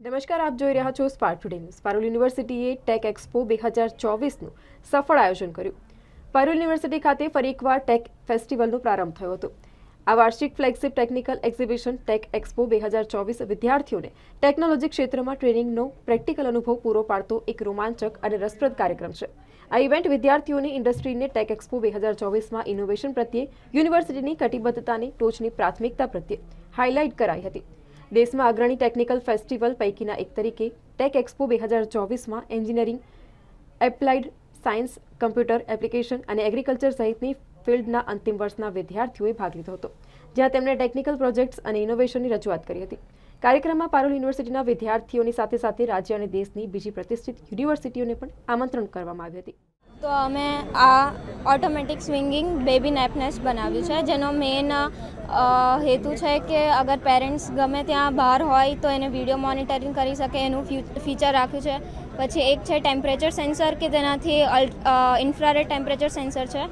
નમસ્કાર, આપ જોઈ રહ્યા છો સ્પાર્ક ટુડે ન્યૂઝ પારુલ યુનિવર્સિટીએ ટેક એક્સપો બે હજાર ચોવીસનું સફળ આયોજન કર્યું. પારુલ યુનિવર્સિટી ખાતે ફરી એકવાર ટેક ફેસ્ટિવલનો પ્રારંભ થયો હતો. આ વાર્ષિક flagship technical exhibition tech expo બે હજાર ચોવીસ વિદ્યાર્થીઓને ટેકનોલોજી ક્ષેત્રમાં ટ્રેનિંગનો પ્રેક્ટિકલ અનુભવ પૂરો પાડતો એક રોમાંચક અને રસપ્રદ કાર્યક્રમ છે. આ ઇવેન્ટ વિદ્યાર્થીઓની ઇન્ડસ્ટ્રીને ટેક એક્સપો બે હજાર ચોવીસમાં ઇનોવેશન પ્રત્યે યુનિવર્સિટીની કટિબદ્ધતાની ટોચની પ્રાથમિકતા પ્રત્યે હાઇલાઇટ કરાઈ હતી. દેશમાં અગ્રણી ટેકનિકલ ફેસ્ટિવલ પૈકીના એક તરીકે ટેક એક્સપો બે હજાર ચોવીસમાં engineering, applied science, computer application અને એગ્રીકલ્ચર સહિતની ફિલ્ડના અંતિમ વર્ષના વિદ્યાર્થીઓએ ભાગ લીધો હતો, જ્યાં તેમણે ટેકનિકલ પ્રોજેક્ટ્સ અને ઇનોવેશનની રજૂઆત કરી હતી. કાર્યક્રમમાં પારુલ યુનિવર્સિટીના વિદ્યાર્થીઓની સાથે સાથે રાજ્ય અને દેશની બીજી પ્રતિષ્ઠિત યુનિવર્સિટીઓને પણ આમંત્રણ કરવામાં આવી હતી. તો અમે આ ઓટોમેટિક સ્વિંગિંગ બેબી નેપનેસ બનાવ્યું છે. જેનો મેઇન હેતુ છે કે અગર પેરેન્ટ્સ ગમે ત્યાં બહાર હોય તો એને વીડિયો મોનિટરિંગ કરી શકે, એનું ફીચર રાખ્યું છે. પછી એક છે ટેમ્પરેચર સેન્સર કે તેનાથી ઇન્ફ્રારેડ ટેમ્પરેચર સેન્સર છે.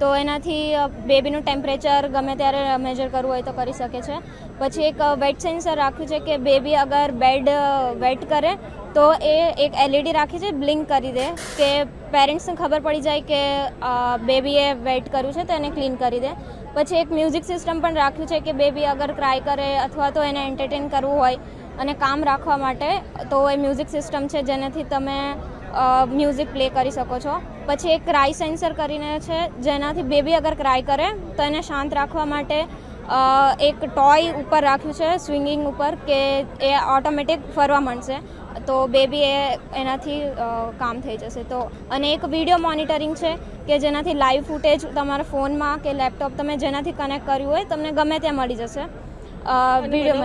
તો એનાથી બેબીનું ટેમ્પરેચર ગમે ત્યારે મેજર કરવું હોય તો કરી શકે છે. પછી એક વેટ સેન્સર રાખ્યું છે કે બેબી અગર બેડ વેટ કરે તો એ એક એલઈડી રાખી છે, બ્લિંક કરી દે. કે પેરેન્ટ્સને ખબર પડી જાય કે બેબીએ વેટ કર્યું છે તો એને ક્લીન કરી દે. પછી એક મ્યુઝિક સિસ્ટમ પણ રાખ્યું છે કે બેબી અગર ક્રાય કરે અથવા તો એને એન્ટરટેન કરવું હોય અને કામ રાખવા માટે, તો એ મ્યુઝિક સિસ્ટમ છે જેનાથી તમે મ્યુઝિક પ્લે કરી શકો છો. પછી એક ક્રાય સેન્સર કરીને છે જેનાથી બેબી અગર ક્રાય કરે તો એને શાંત રાખવા માટે એક ટોય ઉપર રાખ્યું છે સ્વિંગિંગ ઉપર કે એ ઓટોમેટિક ફરવા માંડશે. તો બેબી એ એનાથી કામ થઈ જશે. તો અને એક વીડિયો મોનિટરિંગ છે કે જેનાથી લાઈવ ફૂટેજ તમારા ફોનમાં કે લેપટોપ તમે જેનાથી કનેક્ટ કર્યું હોય તમને ગમે ત્યાં મળી જશે. વીડિયો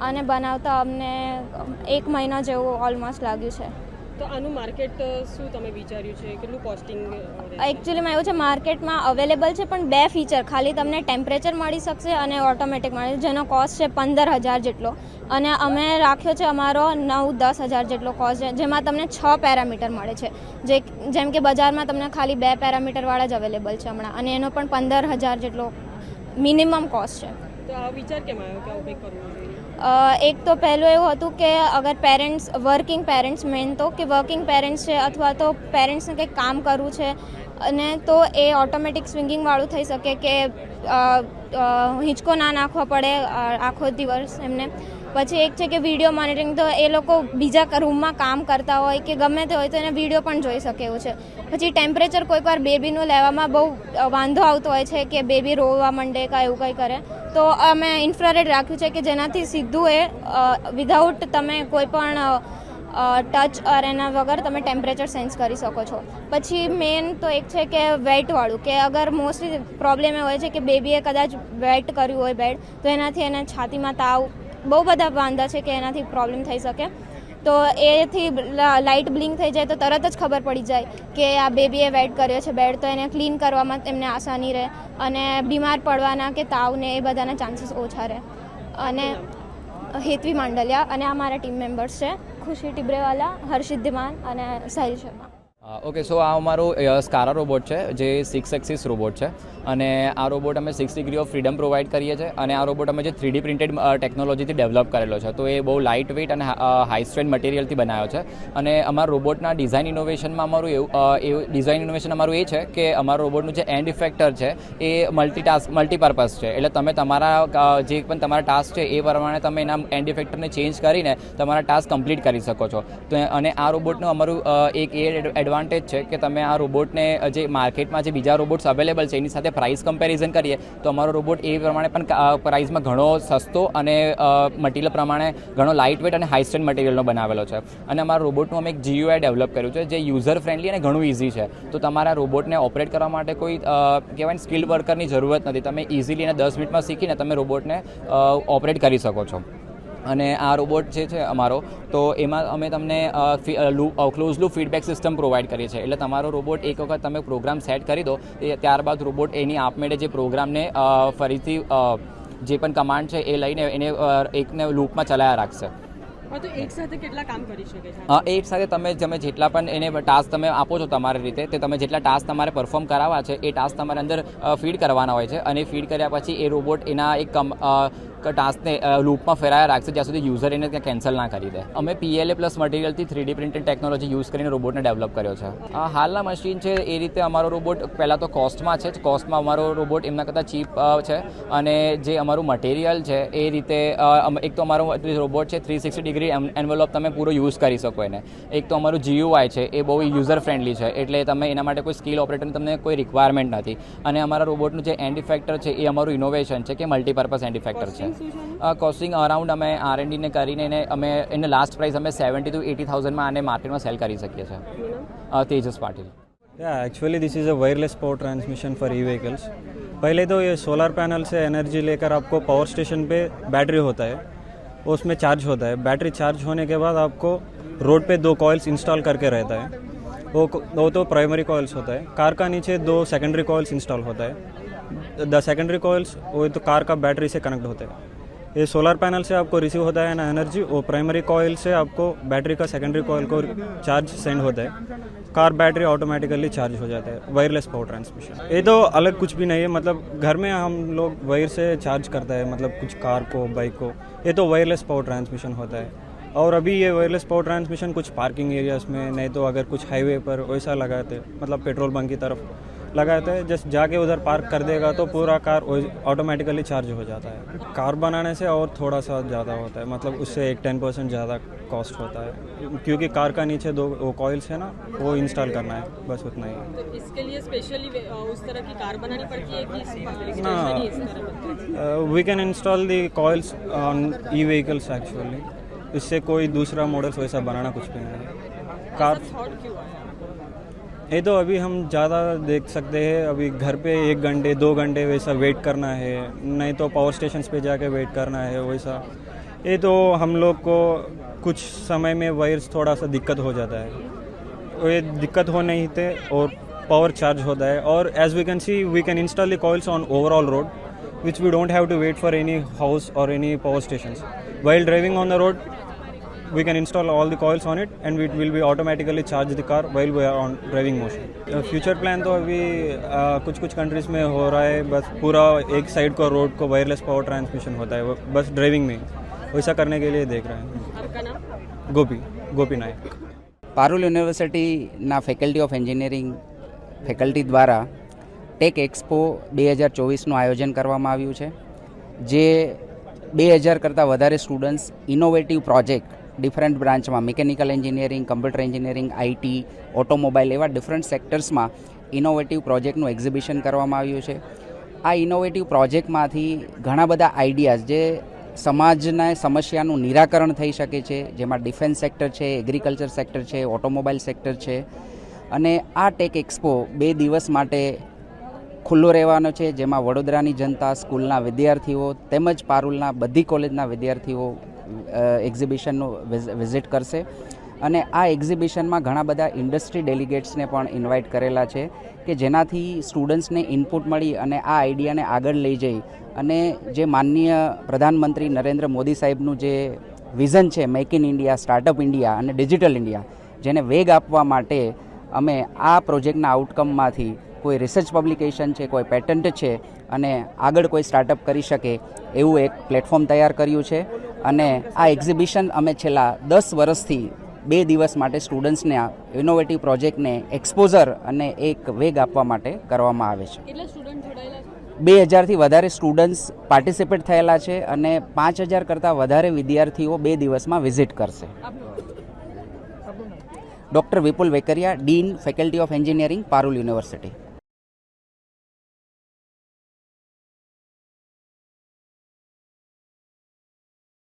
અને બનાવતા અમને એક મહિના જેવું ઓલમોસ્ટ લાગ્યું છે. તો આનું માર્કેટ શું તમે વિચાર્યું છે? કેટલું કોસ્ટિંગ એકચ્યુઅલીમાં એવું છે માર્કેટમાં અવેલેબલ છે પણ બે ફીચર ખાલી તમને ટેમ્પરેચર મળી શકશે અને ઓટોમેટિક મળી જેનો કોસ્ટ છે પંદર હજાર જેટલો. અને અમે રાખ્યો છે અમારો નવ દસ હજાર જેટલો કોસ્ટ છે જેમાં તમને છ પેરામીટર મળે છે. જે જેમ કે બજારમાં તમને ખાલી બે પેરામીટરવાળા જ અવેલેબલ છે હમણાં. અને એનો પણ પંદર હજાર જેટલો મિનિમમ કોસ્ટ છે. તો આ વિચાર કેમ આવ્યો કે આવું કંઈક કરવું એક તો પહેલું એવું હતું કે અગર પેરેન્ટ્સ વર્કિંગ પેરેન્ટ્સ મેન તો કે વર્કિંગ પેરેન્ટ્સ છે અથવા તો પેરેન્ટ્સને કંઈક કામ કરવું છે અને તો એ ઓટોમેટિક સ્વિંગિંગવાળું થઈ શકે કે હિંચકો ના નાખવા પડે આખો દિવસ એમને. પછી એક છે કે વીડિયો મોનિટરિંગ તો એ લોકો બીજા રૂમમાં કામ કરતા હોય કે ગમે તે હોય તો એને વીડિયો પણ જોઈ શકે એવું છે. પછી ટેમ્પરેચર કોઈક વાર બેબીનું લેવામાં બહુ વાંધો આવતો હોય છે કે બેબી રોવા માંડે કાં એવું કંઈ કરે. તો અમે ઇન્ફ્રારેડ રાખ્યું છે કે જેનાથી સીધું એ વિધાઉટ તમે કોઈ પણ ટચ ઓર એના વગર તમે ટેમ્પરેચર સેન્સ કરી શકો છો. પછી મેન તો એક છે કે વેટવાળું કે અગર મોસ્ટલી પ્રોબ્લેમ એ હોય છે કે બેબીએ કદાચ વેટ કર્યું હોય બેડ તો એનાથી એને છાતીમાં તાવ, બહુ બધા વાંધા છે કે એનાથી પ્રોબ્લેમ થઈ શકે. તો એથી લાઇટ બ્લિંક થઈ જાય તો તરત જ ખબર પડી જાય કે આ બેબીએ વેટ કર્યો છે બેડ, તો એને ક્લીન કરવામાં એમને આસાની રહે અને બીમાર પડવાના કે તાવને એ બધાના ચાન્સીસ ઓછા રહે. અને હેતવી માંડલિયા અને આ મારા ટીમ મેમ્બર્સ છે. ખુશી ટિબ્રેવાલા, હર્ષિત ધીમાન અને સાહિલ શર્મા. ઓકે સો આ અમારો સ્કારા રોબોટ છે, જે સિક્સ એક્સિસ રોબોટ છે. અને આ રોબોટ અમે six degree of freedom provide કરીએ છીએ અને આ રોબોટ અમે જે થ્રીડી પ્રિન્ટેડ ટેકનોલોજીથી ડેવલપ કરેલો છે. તો એ બહુ લાઇટ વેઇટ અને હાઈ સ્ટ્રેન્થ મટીરિયલથી બનાવ્યો છે. અને અમારા રોબોટના ડિઝાઇન ઇનોવેશનમાં અમારું એવું એવું ડિઝાઇન ઇનોવેશન અમારું એ છે કે અમારા રોબોટનું જે એન્ડ ઇફેક્ટર છે એ મલ્ટીટાસ્ક મલ્ટીપર્પઝ છે. એટલે તમે તમારા જે પણ તમારા ટાસ્ક છે એ પ્રમાણે તમે એના એન્ડ ઇફેક્ટરને ચેન્જ કરીને તમારા ટાસ્ક કમ્પ્લીટ કરી શકો છો. તો, અને આ રોબોટનું અમારું એક એ એડવાન્ટેજ છે કે તમે આ રોબોટને જે માર્કેટમાં જે બીજા રોબોટ્સ અવેલેબલ છે, એની સાથે પ્રાઇસ કમ્પેરિઝન કરીએ, તો અમારો રોબોટ એ પ્રમાણે પણ પ્રાઇસમાં ઘણો સસ્તો અને મટીરિયલ પ્રમાણે ઘણો લાઇટ વેટ અને હાઈ સ્ટ્રેન્થ મટીરિયલનો બનાવેલો છે. અને અમારા રોબોટનું અમે એક જીયુઆઈ ડેવલપ કર્યું છે, જે યુઝર ફ્રેન્ડલી અને ઘણું ઇઝી છે. તો તમારા રોબોટને ઓપરેટ કરવા માટે કોઈ કહેવાય સ્કિલ વર્કરની જરૂરત નથી. તમે ઇઝીલી અને દસ મિનિટમાં શીખીને તમે રોબોટને ઓપરેટ કરી શકો છો. અને આ રોબોટ જે છે અમારો તો એમાં અમે તમને close loop feedback system provide કરીએ છીએ. એટલે તમારો રોબોટ એક વખત તમે પ્રોગ્રામ સેટ કરી દો એ ત્યારબાદ રોબોટ એની આપમેળે જે પ્રોગ્રામને ફરીથી જે પણ કમાન્ડ છે એ લઈને એને એકને લૂપમાં ચલાયા રાખશે. એક સાથે કેટલા કામ કરી શકે એક સાથે તમે તમે જેટલા પણ એને ટાસ્ક તમે આપો છો તમારી રીતે તે તમે જેટલા ટાસ્ક તમારે પરફોર્મ કરાવવા છે એ ટાસ્ક તમારે અંદર ફીડ કરવાના હોય છે. અને ફીડ કર્યા પછી એ રોબોટ એના એક કમ ટાસ્કને લૂપમાં ફેરાયા રાખશે, જ્યાં સુધી યુઝર એને ત્યાં કેન્સલ ના કરી દે. અમે PLA plus મટીરિયલથી three D printed technology use કરીને રોબોટને ડેવલપ કર્યો છે. હાલના મશીન છે, એ રીતે અમારો રોબોટ પહેલાં તો કોસ્ટમાં છે કોસ્ટમાં અમારો રોબોટ એમના કરતાં ચીપ છે. અને જે અમારું મટીરિયલ છે, એ રીતે એક તો અમારો રોબોટ છે થ્રી સિક્સટી ડિગ્રી એન્વેલોપ તમે પૂરો યુઝ કરી શકો એને. એક તો અમારું જીયુઆઈ છે, એ બહુ યુઝર ફ્રેન્ડલી છે, એટલે તમે એના માટે કોઈ સ્કિલ ઓપરેટરની તમને કોઈ રિક્વાયરમેન્ટ નથી. અને અમારા રોબોટનું જે એન્ડ ઇફેક્ટર છે, એ અમારું ઇનોવેશન છે, કે મલ્ટીપર્પઝ એન્ડ ઇફેક્ટર છે. Costing શું છે આનું? કોસ્ટિંગ અરાઉન્ડ અમે આર એન્ડીને કરીને એને અમે એને લાસ્ટ પ્રાઇસ અમે સેવન્ટી ટુ એટી થાઉઝન્ડમાં આને માર્કેટમાં સેલ કરી શકીએ છીએ શું નામ? અ, Tejas Patil Yeah, actually this is a wireless power transmission for e-vehicles. पहले तो ये सोलर पैनल से एनर्जी लेकर आपको पावर स्टेशन पे बैटरी होता है उसमें चार्ज होता है बैटरी चार्ज होने के बाद आपको रोड पे दो कॉइल्स इंस्टॉल करके रहता है वो वो तो प्राइमरी कॉइल्स होता है कार का नीचे दो सेकेंडरी कॉइल्स इंस्टॉल होता है द सेकेंडरी कॉइल्स, वो तो कार का बैटरी से कनेक्ट होते हैं। ये सोलर पैनल से आपको रिसीव होता है ना एनर्जी वो प्राइमरी कॉइल से आपको बैटरी का सेकेंडरी कॉइल को चार्ज सेंड होता है। कार बैटरी ऑटोमेटिकली चार्ज हो जाता है वायरलेस पावर ट्रांसमिशन ये तो अलग कुछ भी नहीं है मतलब घर में हम लोग वायर से चार्ज करता है मतलब कुछ कार को बाइक को, ये तो वायरलेस पावर ट्रांसमिशन होता है। और अभी ये वायरलेस पावर ट्रांसमिशन कुछ पार्किंग एरियाज़ में, नहीं तो अगर कुछ हाईवे पर वैसा लगाते मतलब पेट्रोल बंक की तरफ़ लगाते हैं जस्ट जाके उधर पार्क कर देगा तो पूरा कार ऑटोमेटिकली चार्ज हो जाता है। कार बनाने से और थोड़ा सा ज़्यादा होता है मतलब उससे एक टेन परसेंट ज़्यादा कॉस्ट होता है। क्योंकि कार का नीचे दो वो कॉइल्स है ना वो इंस्टॉल करना है बस उतना ही। तो इसके लिए स्पेशली उस तरह की कार बनानी पड़ती है कि ना? We can install the coils on E vehicles actually इससे कोई दूसरा मॉडल्स वैसा बनाना कुछ भी नहीं है। कार ये तो अभी हम ज़्यादा देख सकते हैं अभी घर पे एक घंटे दो घंटे वैसा वेट करना है नहीं तो पावर स्टेशन पे जाके वेट करना है वैसा। ये तो हम लोग को कुछ समय में वायर्स थोड़ा सा दिक्कत हो जाता है। ये दिक्कत हो नहीं थे और पावर चार्ज होता है। और as we can see we can install the coils on overall road which we don't have to wait for any house or any power stations. While driving on the road, we can install all the coils on it and it will be automatically charge the car while we are on driving motion. Future plan तो अभी कुछ कुछ countries में हो रहा है बस पूरा एक साइड को रोड को वायरलेस पावर ट्रांसमिशन होता है वो बस ड्राइविंग में वैसा करने के लिए देख रहे हैं आपका नाम गोपी गोपी नायक પારુલ યુનિવર્સિટીના ફેકલ્ટી ઓફ એન્જિનિયરિંગ ફેકલ્ટી દ્વારા ટેક એક્સપો બે હજાર ચોવીસનું આયોજન કરવામાં આવ્યું છે જે બે હજાર કરતાં વધારે students innovative project different બ્રાન્ચમાં mechanical engineering computer engineering IT automobile એવા ડિફરન્ટ સેક્ટર્સમાં ઇનોવેટિવ પ્રોજેક્ટનું એક્ઝિબિશન કરવામાં આવ્યું છે. આ ઇનોવેટિવ પ્રોજેક્ટમાંથી ઘણા બધા આઈડિયાઝ જે સમાજના સમસ્યાનું નિરાકરણ થઈ શકે છે, જેમાં ડિફેન્સ સેક્ટર છે એગ્રીકલ્ચર સેક્ટર છે ઓટોમોબાઈલ સેક્ટર છે. અને આ ટેક એક્સપો બે દિવસ માટે ખુલ્લો રહેવાનો છે, જેમાં વડોદરાની જનતા, સ્કૂલના વિદ્યાર્થીઓ તેમજ પારુલના બધી કોલેજના વિદ્યાર્થીઓ એક્ઝિબિશનનું વિઝિટ કરશે. અને આ એક્ઝિબિશનમાં ઘણા બધા ઇન્ડસ્ટ્રી ડેલિગેટ્સને પણ ઇન્વાઇટ કરેલા છે કે જેનાથી સ્ટુડન્ટ્સને ઇનપુટ મળી અને આ આઈડિયાને આગળ લઈ જઈ. અને જે માનનીય પ્રધાનમંત્રી નરેન્દ્ર મોદી સાહેબનું જે વિઝન છે make in India startup India અને ડિજિટલ ઇન્ડિયા જેને વેગ આપવા માટે અમે આ પ્રોજેક્ટના આઉટકમમાંથી કોઈ રિસર્ચ પબ્લિકેશન છે, કોઈ પેટન્ટ છે અને આગળ કોઈ સ્ટાર્ટઅપ કરી શકે એવું એક પ્લેટફોર્મ તૈયાર કર્યું છે. અને આ એક્ઝિબિશન અમે છેલ્લા દસ વર્ષથી બે દિવસ માટે સ્ટુડન્ટ્સને આ ઇનોવેટિવ પ્રોજેક્ટને એક્સપોઝર અને એક વેગ આપવા માટે કરવામાં આવે છે. બે હજારથી વધારે સ્ટુડન્ટ્સ પાર્ટિસિપેટ થયેલા છે અને પાંચ હજાર કરતાં વધારે વિદ્યાર્થીઓ બે દિવસમાં વિઝિટ કરશે. Doctor Vipul Vekaria dean faculty of engineering Parul university